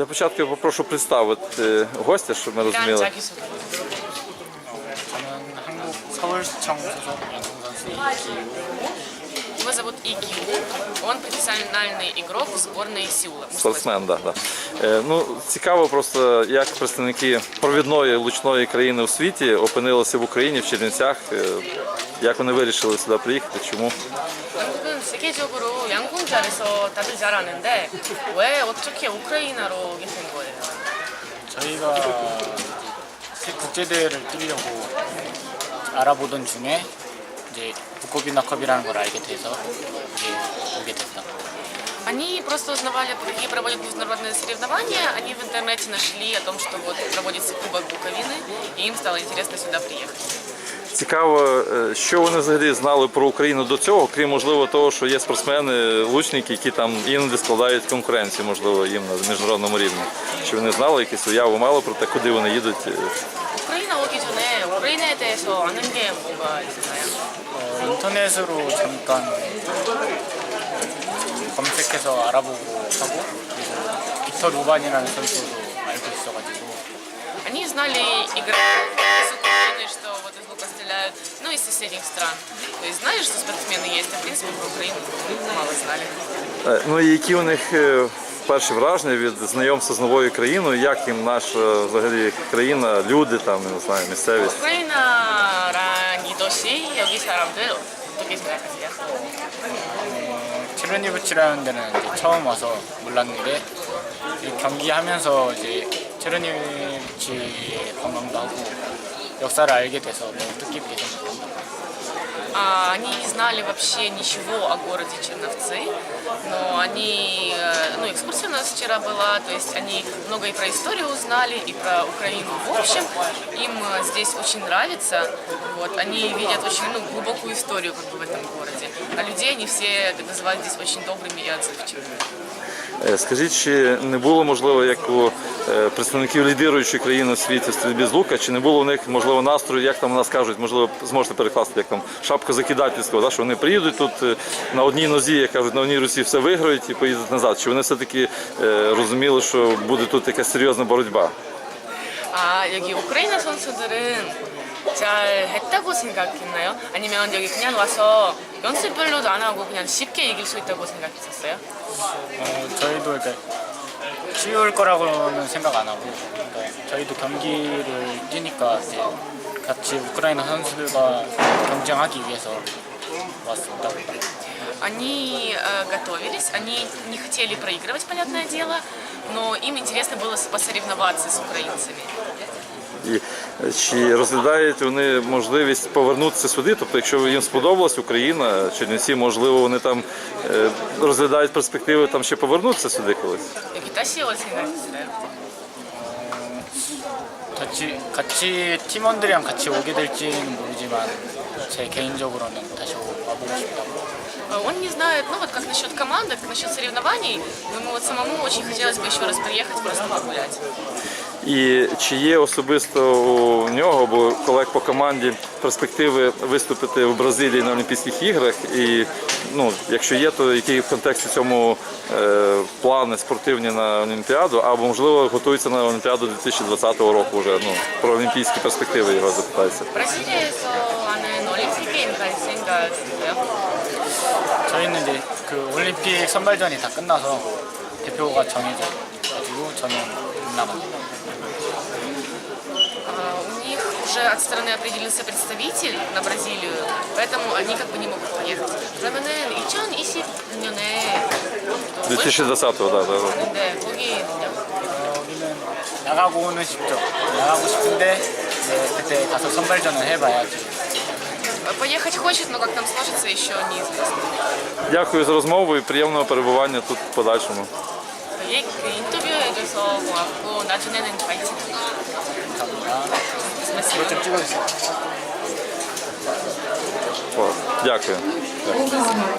Для початку я попрошу представити гостя, щоб ми розуміли. Его зовут Игю. Он профессиональный игрок сборної Сеула. Спортсмен, да, да. Е, ну, цікаво просто, як представники провідної лучної країни у світі опинилися в Україні, в Чернівцях. Е, як вони вирішили сюди приїхати? Чому? 한국은 세계적으로 양궁잘에서 다들 잘 아는데 왜 어떻게 우크라이나로 오게 된 거예요? 저희가 이제 국제대회를 뛰려고 알아보던 중에 이제 부코비나컵이라는 걸 알게 돼서 이제 오게 됐다. Они просто узнавали, какие проводят международные соревнования. Они в интернете нашли о том, что вот проводится Кубок Буковины, и им стало интересно сюда приехать. Цікаво, е, що вони взагалі знали про Україну до цього, крім можливо того, що є спортсмени, лучники, які там іноді складають конкуренцію, можливо, їм на міжнародному рівні. Чи вони знали якусь уяву мали про те, куди вони їдуть? Е, 우크라이나 오기 전에 우크라이나에 대해서 아는 게 뭐가 있나요? 어, 인터넷으로 잠깐 검색해서 알아보고 하고 그리고 빅터 루반이라는 선수도 알고 있어가지고 Они знали игроков ну, из соседних стран. То есть знали, что спортсмены есть, а в принципе про Украину мало знали. Е, Ну і які у них е, перші враження від знайомства з новою країною, як їм наша взагалі країна, люди там, я не знаю, місцевість? 우크라이나란 이 도시, 여기 사람들 어떻게 생각하세요? 체르니브치라는 데는 이제 처음 와서 몰랐는데 이 경기하면서 이제 체르니브치 관광도 하고 역사를 알게 돼서 너무 뜻깊게 생각합니다. А, Они не знали вообще ничего о городе Черновцы, но они, э, ну, экскурсия у нас вчера была, то есть они много и про историю узнали, и про Украину в общем. Им э, здесь очень нравится, вот, они видят очень, ну, глубокую историю как бы в этом городе. А людей они все называют здесь очень добрыми и отзывчивыми. Е, Скажіть, чи не було можливо, як у е, представників лідируючої країни у світі в стрільбі з лука, чи не було у них можливо настрою, як там у нас кажуть, можливо, зможете перекласти, як там шапка закидательського, да, що вони приїдуть тут е, на одній нозі, як кажуть, на одній руці все виграють і поїдуть назад. Чи вони все-таки е, розуміли, що буде тут якась серйозна боротьба? 아, 여기 우크라이나 선수들은 잘 했다고 생각했나요? 아니면 여기 그냥 와서 연습 별로도 안 하고 그냥 쉽게 이길 수 있다고 생각했었어요? 어, 저희도 이렇게 쉬울 거라고는 생각 안 하고 그러니까 저희도 경기를 뛰니까 이제 같이 우크라이나 선수들과 경쟁하기 위해서 왔습니다. Они э, готовились, они не хотели проигрывать, понятное дело, но им интересно было посоревноваться с украинцами. І е, чи розглядають вони можливість повернутися сюди? Тобто, якщо їм сподобалась Україна, Чернівці, можливо, вони там е, розглядають перспективи там ще повернутися сюди колись? 여기 다시 올 생각 있어요? 같이 같이 팀원들이랑 같이 오게 될지는 모르지만 제 개인적으로는 다시 와보고 싶다고. Э, Он не знает, ну вот как насчет команды, как насчет соревнований, ему вот самому очень хотелось бы еще раз приехать, просто погулять. І чи є особисто у нього або колег по команді перспективи виступити в Бразилії на Олімпійських іграх? І ну, якщо є, то які в контексті цьому е, плани спортивні на Олімпіаду, або можливо готуються на Олімпіаду 2020 року вже ну, про олімпійські перспективи його запитається. 브라질에서 하는 올림픽 게임 갈 생각 있어요? 저희는 이제 그 올림픽 선발전이 다 끝나서 대표가 정해져 가지고 저는 못 나갑니다. А, У них уже от страны определился представитель на Бразилию, поэтому они как бы не могут поехать. 그러면은 2020년에 2020-го, да, да. да. 네, 거기는요? 여기는 나가고 오는 싶죠. 나가고 싶은데 이제 그때 가서 선발전을 해봐야지. Поехать хочет, но как там сложится, еще неизвестно. Дякую за розмову і приємного перебування тут в подальшому. 얘 인터뷰 해줘서 고맙고 나중에는 같이 감사합니다. 이거 좀 찍어주세요. 어, 야, 그. 야.